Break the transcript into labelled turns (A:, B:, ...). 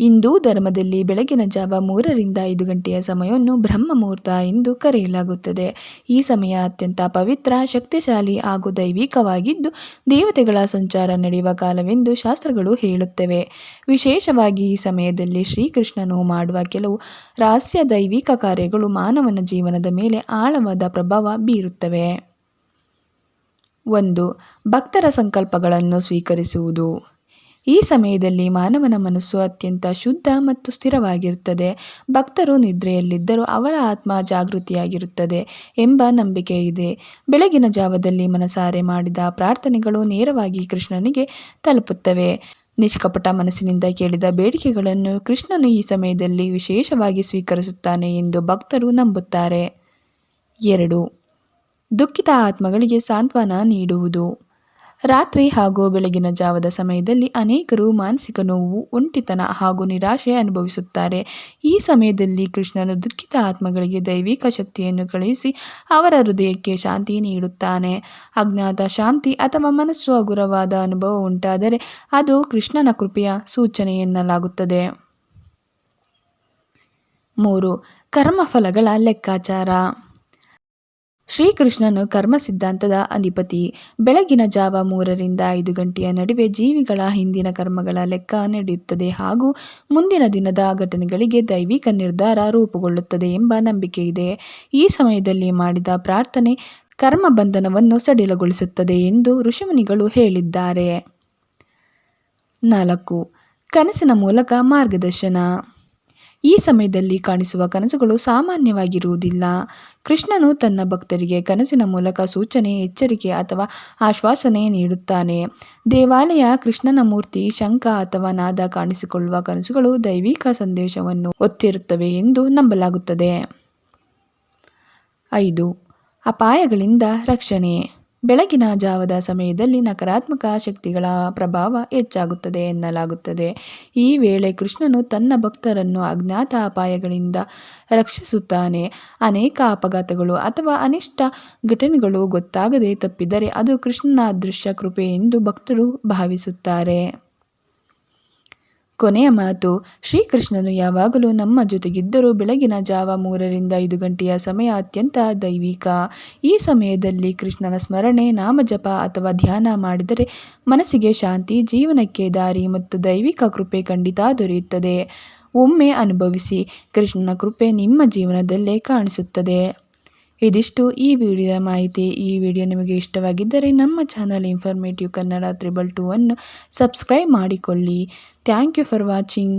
A: ಹಿಂದೂ ಧರ್ಮದಲ್ಲಿ ಬೆಳಗಿನ ಜಾವ ಮೂರರಿಂದ ಐದು ಗಂಟೆಯ ಸಮಯವನ್ನು ಬ್ರಹ್ಮ ಮುಹೂರ್ತ ಎಂದು ಕರೆಯಲಾಗುತ್ತದೆ. ಈ ಸಮಯ ಅತ್ಯಂತ ಪವಿತ್ರ, ಶಕ್ತಿಶಾಲಿ ಹಾಗೂ ದೈವಿಕವಾಗಿದ್ದು ದೇವತೆಗಳ ಸಂಚಾರ ನಡೆಯುವ ಕಾಲವೆಂದು ಶಾಸ್ತ್ರಗಳು ಹೇಳುತ್ತವೆ. ವಿಶೇಷವಾಗಿ ಈ ಸಮಯದಲ್ಲಿ ಶ್ರೀಕೃಷ್ಣನು ಮಾಡುವ ಕೆಲವು ರಹಸ್ಯ ದೈವಿಕ ಕಾರ್ಯಗಳು ಮಾನವನ ಜೀವನದ ಮೇಲೆ ಆಳವಾದ ಪ್ರಭಾವ ಬೀರುತ್ತವೆ. ಒಂದು, ಭಕ್ತರ ಸಂಕಲ್ಪಗಳನ್ನು ಸ್ವೀಕರಿಸುವುದು. ಈ ಸಮಯದಲ್ಲಿ ಮಾನವನ ಮನಸ್ಸು ಅತ್ಯಂತ ಶುದ್ಧ ಮತ್ತು ಸ್ಥಿರವಾಗಿರುತ್ತದೆ. ಭಕ್ತರು ನಿದ್ರೆಯಲ್ಲಿದ್ದರೂ ಅವರ ಆತ್ಮ ಜಾಗೃತಿಯಾಗಿರುತ್ತದೆ ಎಂಬ ನಂಬಿಕೆ ಇದೆ. ಬೆಳಗಿನ ಜಾವದಲ್ಲಿ ಮನಸಾರೆ ಮಾಡಿದ ಪ್ರಾರ್ಥನೆಗಳು ನೇರವಾಗಿ ಕೃಷ್ಣನಿಗೆ ತಲುಪುತ್ತವೆ. ನಿಷ್ಕಪಟ ಮನಸ್ಸಿನಿಂದ ಕೇಳಿದ ಬೇಡಿಕೆಗಳನ್ನು ಕೃಷ್ಣನು ಈ ಸಮಯದಲ್ಲಿ ವಿಶೇಷವಾಗಿ ಸ್ವೀಕರಿಸುತ್ತಾನೆ ಎಂದು ಭಕ್ತರು ನಂಬುತ್ತಾರೆ. ಎರಡು. ದುಃಖಿತ ಆತ್ಮಗಳಿಗೆ ಸಾಂತ್ವನ ನೀಡುವುದು. ರಾತ್ರಿ ಹಾಗೂ ಬೆಳಗಿನ ಜಾವದ ಸಮಯದಲ್ಲಿ ಅನೇಕರು ಮಾನಸಿಕ ನೋವು, ಒಂಟಿತನ ಹಾಗೂ ನಿರಾಶೆ ಅನುಭವಿಸುತ್ತಾರೆ. ಈ ಸಮಯದಲ್ಲಿ ಕೃಷ್ಣನು ದುಃಖಿತ ಆತ್ಮಗಳಿಗೆ ದೈವಿಕ ಶಕ್ತಿಯನ್ನು ಕಳುಹಿಸಿ ಅವರ ಹೃದಯಕ್ಕೆ ಶಾಂತಿ ನೀಡುತ್ತಾನೆ. ಅಜ್ಞಾತ ಶಾಂತಿ ಅಥವಾ ಮನಸ್ಸು ಹಗುರವಾದ ಅನುಭವ ಉಂಟಾದರೆ ಅದು ಕೃಷ್ಣನ ಕೃಪೆಯ ಸೂಚನೆ ಎನ್ನಲಾಗುತ್ತದೆ ಮೂರು, ಕರ್ಮಫಲಗಳ ಲೆಕ್ಕಾಚಾರ. ಶ್ರೀಕೃಷ್ಣನು ಕರ್ಮ ಸಿದ್ಧಾಂತದ ಅಧಿಪತಿ. ಬೆಳಗಿನ ಜಾವ ಮೂರರಿಂದ ಐದು ಗಂಟೆಯ ನಡುವೆ ಜೀವಿಗಳ ಹಿಂದಿನ ಕರ್ಮಗಳ ಲೆಕ್ಕ ನಡೆಯುತ್ತದೆ ಹಾಗೂ ಮುಂದಿನ ದಿನದ ಘಟನೆಗಳಿಗೆ ದೈವಿಕ ನಿರ್ಧಾರ ರೂಪುಗೊಳ್ಳುತ್ತದೆ ಎಂಬ ನಂಬಿಕೆ ಇದೆ. ಈ ಸಮಯದಲ್ಲಿ ಮಾಡಿದ ಪ್ರಾರ್ಥನೆ ಕರ್ಮ ಬಂಧನವನ್ನು ಸಡಿಲಗೊಳಿಸುತ್ತದೆ ಎಂದು ಋಷಿಮುನಿಗಳು ಹೇಳಿದ್ದಾರೆ. ನಾಲ್ಕು. ಕನಸಿನ ಮೂಲಕ ಮಾರ್ಗದರ್ಶನ. ಈ ಸಮಯದಲ್ಲಿ ಕಾಣಿಸುವ ಕನಸುಗಳು ಸಾಮಾನ್ಯವಾಗಿರುವುದಿಲ್ಲ. ಕೃಷ್ಣನು ತನ್ನ ಭಕ್ತರಿಗೆ ಕನಸಿನ ಮೂಲಕ ಸೂಚನೆ, ಎಚ್ಚರಿಕೆ ಅಥವಾ ಆಶ್ವಾಸನೆ ನೀಡುತ್ತಾನೆ. ದೇವಾಲಯ ಕೃಷ್ಣನ ಮೂರ್ತಿ, ಶಂಖ ಅಥವಾ ನಾದ ಕಾಣಿಸಿಕೊಳ್ಳುವ ಕನಸುಗಳು ದೈವಿಕ ಸಂದೇಶವನ್ನು ಒತ್ತಿರುತ್ತವೆ ಎಂದು ನಂಬಲಾಗುತ್ತದೆ. ಐದು. ಅಪಾಯಗಳಿಂದ ರಕ್ಷಣೆ. ಬೆಳಗಿನ ಜಾವದ ಸಮಯದಲ್ಲಿ ನಕಾರಾತ್ಮಕ ಶಕ್ತಿಗಳ ಪ್ರಭಾವ ಹೆಚ್ಚಾಗುತ್ತದೆ ಎನ್ನಲಾಗುತ್ತದೆ. ಈ ವೇಳೆ ಕೃಷ್ಣನು ತನ್ನ ಭಕ್ತರನ್ನು ಅಜ್ಞಾತ ಅಪಾಯಗಳಿಂದ ರಕ್ಷಿಸುತ್ತಾನೆ. ಅನೇಕ ಅಪಘಾತಗಳು ಅಥವಾ ಅನಿಷ್ಟ ಘಟನೆಗಳು ಗೊತ್ತಾಗದೆ ತಪ್ಪಿದರೆ ಅದು ಕೃಷ್ಣನ ಅದೃಶ್ಯ ಕೃಪೆ ಎಂದು ಭಕ್ತರು ಭಾವಿಸುತ್ತಾರೆ. ಕೊನೆಯ ಮಾತು, ಶ್ರೀಕೃಷ್ಣನು ಯಾವಾಗಲೂ ನಮ್ಮ ಜೊತೆಗಿದ್ದರೂ ಬೆಳಗಿನ ಜಾವ ಮೂರರಿಂದ ಐದು ಗಂಟೆಯ ಸಮಯ ಅತ್ಯಂತ ದೈವಿಕ. ಈ ಸಮಯದಲ್ಲಿ ಕೃಷ್ಣನ ಸ್ಮರಣೆ, ನಾಮಜಪ ಅಥವಾ ಧ್ಯಾನ ಮಾಡಿದರೆ ಮನಸ್ಸಿಗೆ ಶಾಂತಿ, ಜೀವನಕ್ಕೆ ದಾರಿ ಮತ್ತು ದೈವಿಕ ಕೃಪೆ ಖಂಡಿತ ದೊರೆಯುತ್ತದೆ. ಒಮ್ಮೆ ಅನುಭವಿಸಿ ಕೃಷ್ಣನ ಕೃಪೆ ನಿಮ್ಮ ಜೀವನದಲ್ಲೇ ಕಾಣಿಸುತ್ತದೆ. ಇದಿಷ್ಟು ಈ ವಿಡಿಯೋ ಮಾಹಿತಿ. ಈ ವಿಡಿಯೋ ನಿಮಗೆ ಇಷ್ಟವಾಗಿದ್ದರೆ ನಮ್ಮ channel informative Kannada triple two ಅನ್ನು ಸಬ್ಸ್ಕ್ರೈಬ್ ಮಾಡಿಕೊಳ್ಳಿ. Thank you for watching